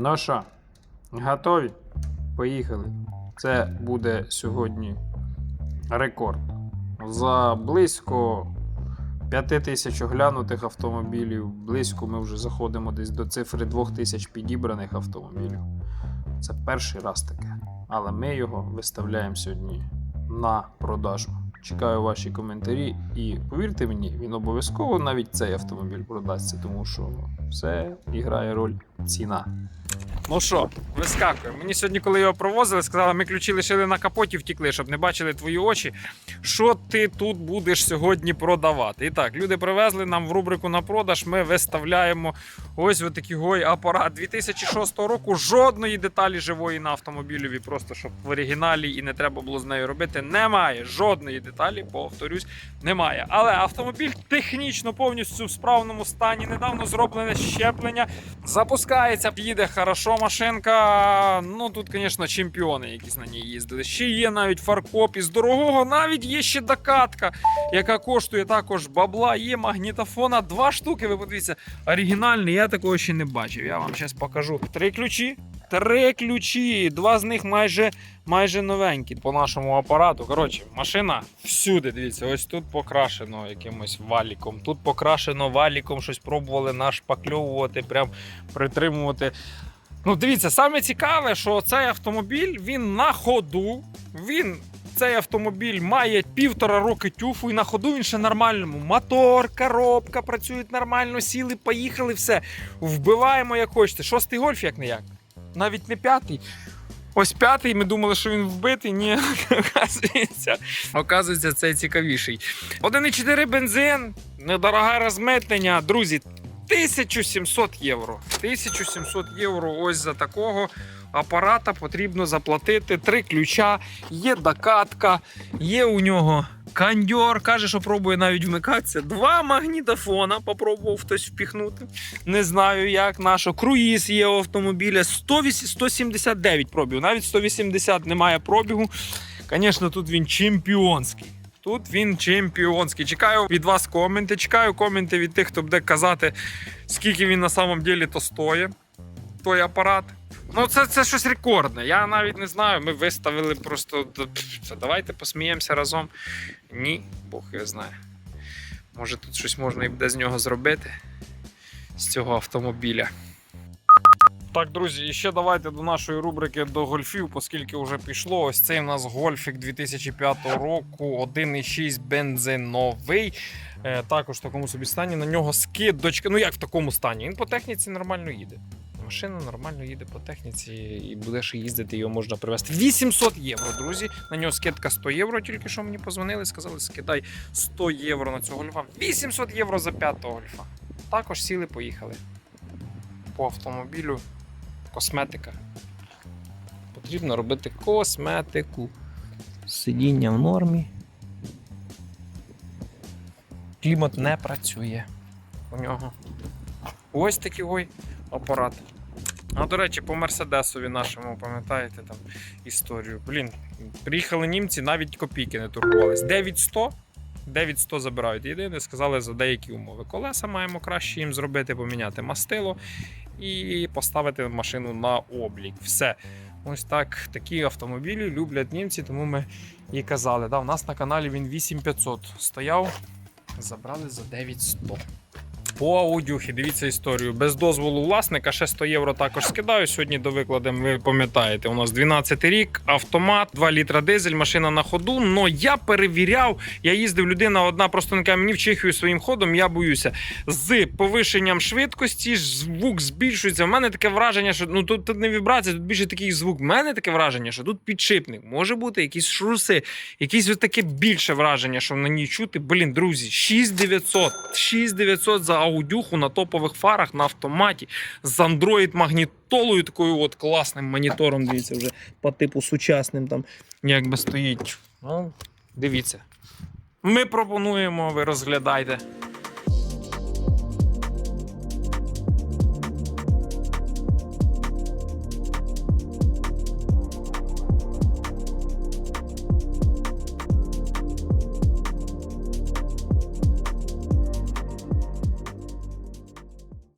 Ну що, готові? Поїхали. Це буде сьогодні рекорд. За близько 5 тисяч оглянутих автомобілів. Близько ми вже заходимо десь до цифри 2 тисяч підібраних автомобілів. Це перший раз таке. Але ми його виставляємо сьогодні на продажу. Чекаю ваші коментарі і повірте мені, він обов'язково навіть цей автомобіль продасться, тому що все і грає роль ціна. Ну що, вискакуємо. Мені сьогодні, коли його провозили, сказали, ми ключі лишили на капоті, втікли, щоб не бачили твої очі. Що ти тут будеш сьогодні продавати? І так, люди привезли нам в рубрику на продаж. Ми виставляємо ось отакий гой апарат 2006 року. Жодної деталі живої на автомобілеві, просто щоб в оригіналі і не треба було з нею робити. Немає жодної деталі, повторюсь, немає. Але автомобіль технічно повністю в справному стані. Недавно зроблене щеплення. Запускається, їде хорошо машинка. Ну тут, звісно, чемпіони якісь на ній їздили. Ще є навіть фаркоп із дорогого, навіть є ще докатка, яка коштує також бабла. Є магнітофона. Два штуки. Ви подивіться, оригінальний. Я такого ще не бачив. Я вам зараз покажу. Три ключі. Три ключі. Два з них майже майже новенькі по нашому апарату. Коротше, машина всюди. Дивіться, ось тут покрашено якимось валіком. Тут покрашено валіком, щось пробували нашпакльовувати, прям притримувати. Ну, дивіться, саме цікаве, що цей автомобіль він на ходу. Він цей автомобіль має півтора роки тюфу, і на ходу він ще нормальному. Мотор, коробка працюють нормально, сіли, поїхали, все. Вбиваємо як хочете. Шостий гольф, як не як. Навіть не п'ятий. Ось п'ятий, ми думали, що він вбитий. Ні, оказується, оказується, це цікавіший. 1,4 бензин, недороге розмитнення. Друзі, 1700 євро. 1700 євро ось за такого апарата потрібно заплатити. Три ключа, є докатка, є у нього кондьор. Каже, що пробує навіть вмикатися. Два магнітофона попробував хтось впіхнути. Не знаю як. Нашо. Круїз є у автомобіля 179 пробігу. Навіть 180 немає пробігу. Звісно, тут він чемпіонський. Тут він чемпіонський. Чекаю від вас коменти. Чекаю коменти від тих, хто буде казати, скільки він на самом ділі то стоїть, той апарат. Ну, це, це щось рекордне. Я навіть не знаю. Ми виставили просто. Давайте посміємося разом. Ні, Бог його знає. Може тут щось можна і буде з нього зробити. З цього автомобіля. Так, друзі, і ще давайте до нашої рубрики до гольфів, оскільки вже пішло. Ось цей у нас гольфік 2005 року, 1,6 бензиновий. Е, також в такому собі стані. На нього скидочка. Ну як в такому стані? Він по техніці нормально їде. Машина нормально їде по техніці і будеш їздити, його можна привезти. 800 євро, друзі. На нього скидка 100 євро. Тільки що мені позвонили, сказали, скидай 100 євро на цього гольфа. 800 євро за п'ятого гольфа. Також сіли, поїхали. По автомобілю косметика. Потрібно робити косметику. Сидіння в нормі. Клімат не працює у нього. Ось такий ой апарат. А до речі, по Мерседесові нашому, пам'ятаєте там історію. Блін, приїхали німці, навіть копійки не торгувались. 9100 9100 забирають. Єдине, сказали за деякі умови. Колеса маємо краще їм зробити, поміняти мастило і поставити машину на облік. Все. Ось так такі автомобілі люблять німці, тому ми і казали. Да, у нас на каналі він 8500 стояв, забрали за 9100. По аудюхі, дивіться історію. Без дозволу власника ще 100 євро також скидаю. Сьогодні до викладемо, ви пам'ятаєте, у нас 12 рік, автомат, 2 літра дизель, машина на ходу. Но я перевіряв, я їздив людина одна, просто не каже, мені в Чехію своїм ходом, я боюся. З повишенням швидкості звук збільшується. У мене таке враження, що ну тут, тут не вібрація, тут більше такий звук. У мене таке враження, що тут підшипник. Може бути якісь шруси, якісь таке більше враження, що на ній чути. Блін, друзі, 6900. 6900 за аудюху на топових фарах на автоматі з Android магнітолою, такою от класним монітором. Дивіться, вже по типу сучасним там якби стоїть. Ну, дивіться. Ми пропонуємо, ви розглядайте.